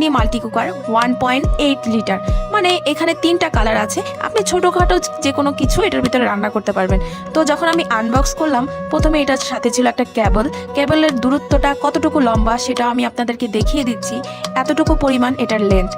Mini multi cooker one point eight litre মানে এখানে তিনটা কালার আছে। আপনি ছোটোখাটো যে কোনো কিছু এটার ভিতরে রান্না করতে পারবেন। তো যখন আমি আনবক্স করলাম, প্রথমে এটার সাথে ছিল একটা ক্যাবল ক্যাবলের দূরত্বটা কতটুকু লম্বা সেটা আমি আপনাদেরকে দেখিয়ে দিচ্ছি। এতটুকু পরিমাণ এটার লেন্থ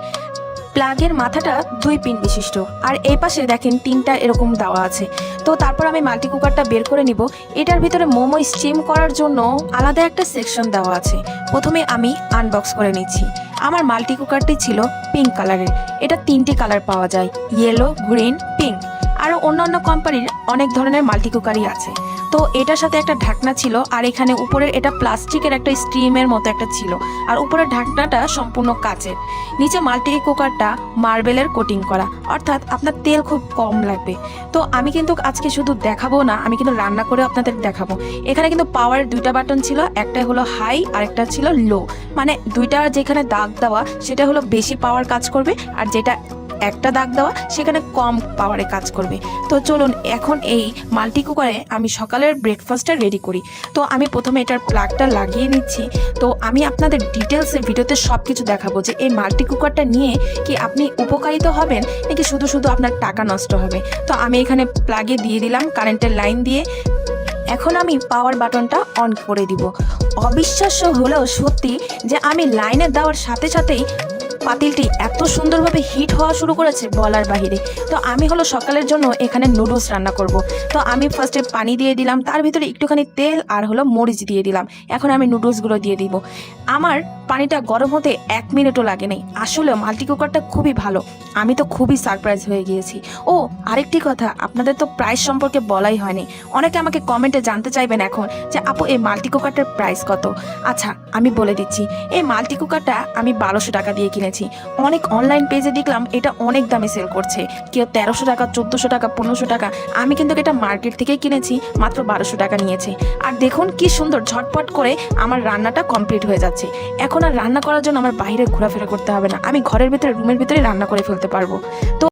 প্লাগের মাথাটা দুই পিন বিশিষ্ট। আর এই পাশে দেখেন তিনটা এরকম দেওয়া আছে। তো তারপর আমি মাল্টি কুকারটা বের করে নিব। এটার ভিতরে মোমো স্টিম করার জন্য আলাদা একটা সেকশন দেওয়া আছে। প্রথমে আমি আনবক্স করে নিচ্ছি। আমার মাল্টি কুকারটি ছিল পিঙ্ক কালারের এটা তিনটি কালার পাওয়া যায় ইয়েলো গ্রিন পিঙ্ক আরও অন্যান্য কোম্পানির অনেক ধরনের মাল্টি কুকারই আছে। তো এটার সাথে একটা ঢাকনা ছিল আর এখানে উপরের এটা প্লাস্টিকের একটা স্টিমের মতো একটা ছিল। আর উপরের ঢাকনাটা সম্পূর্ণ কাচের। নিচে মাল্টি কুকারটা, মার্বেলের কোটিং করা। অর্থাৎ আপনার তেল খুব কম লাগবে। তো আমি কিন্তু আজকে শুধু দেখাবো না, আমি কিন্তু রান্না করে আপনাদের দেখাবো। এখানে কিন্তু পাওয়ারের দুইটা বাটন ছিল একটা হলো হাই আর একটা ছিল লো মানে দুইটা যেখানে দাগ দেওয়া, সেটা হলো বেশি পাওয়ার কাজ করবে, আর যেটা একটা দাগ দেওয়া সেখানে কম পাওয়ারে কাজ করবে। তো চলুন, এখন এই মাল্টি কুকারে আমি সকালের ব্রেকফাস্টটা রেডি করি। তো আমি প্রথমে এটার প্লাগটা লাগিয়ে নিচ্ছি। তো আমি আপনাদের ডিটেলসে ভিডিওতে সব কিছু দেখাবো যে এই মাল্টি কুকারটা নিয়ে কি আপনি উপকারিত হবেন, নাকি শুধু শুধু আপনার টাকা নষ্ট হবে। তো আমি এখানে প্লাগে দিয়ে দিলাম কারেন্টের লাইন দিয়ে। এখন আমি পাওয়ার বাটনটা অন করে দিব। অবিশ্বাস্য হলেও সত্যি যে আমি লাইনে দেওয়ার সাথে সাথেই পাতিলটি এত সুন্দরভাবে হিট হওয়া শুরু করেছে বলার বাহিরে। তো আমি হলো সকালের জন্য এখানে নুডলস রান্না করব। তো আমি ফার্স্টে পানি দিয়ে দিলাম, তার ভিতরে একটুখানি তেল আর হলো মরিচ দিয়ে দিলাম। এখন আমি নুডলসগুলো দিয়ে দিব। আমার পানিটা গরম হতে এক মিনিটও লাগে নেই। আসলে মাল্টি কুকারটা খুবই ভালো। আমি তো খুবই সারপ্রাইজ হয়ে গিয়েছি। ও, আরেকটি কথা, আপনাদের তো প্রাইস সম্পর্কে বলাই হয়নি। অনেকে আমাকে কমেন্টে জানতে চাইবেন এখন যে, আপু, এই মাল্টি কুকারটার প্রাইস কত? আচ্ছা আমি বলে দিচ্ছি। এই মাল্টি কুকারটা আমি বারোশো টাকা দিয়ে কিনেছি। অনেক অনলাইন পেজে দেখলাম এটা অনেক দামে সেল করছে। কেউ তেরোশো টাকা, চোদ্দোশো টাকা, পনেরোশো টাকা। আমি কিন্তু এটা মার্কেট থেকেই কিনেছি, মাত্র বারোশো টাকা নিয়েছে। আর দেখুন কি সুন্দর, ঝটপট করে আমার রান্নাটা কমপ্লিট হয়ে যাচ্ছে। এখন আর রান্না করার জন্য আমার বাইরে ঘোরাফেরা করতে হবে না। আমি ঘরের ভিতরে, রুমের ভিতরে রান্না করে ফেলতে পারব। তো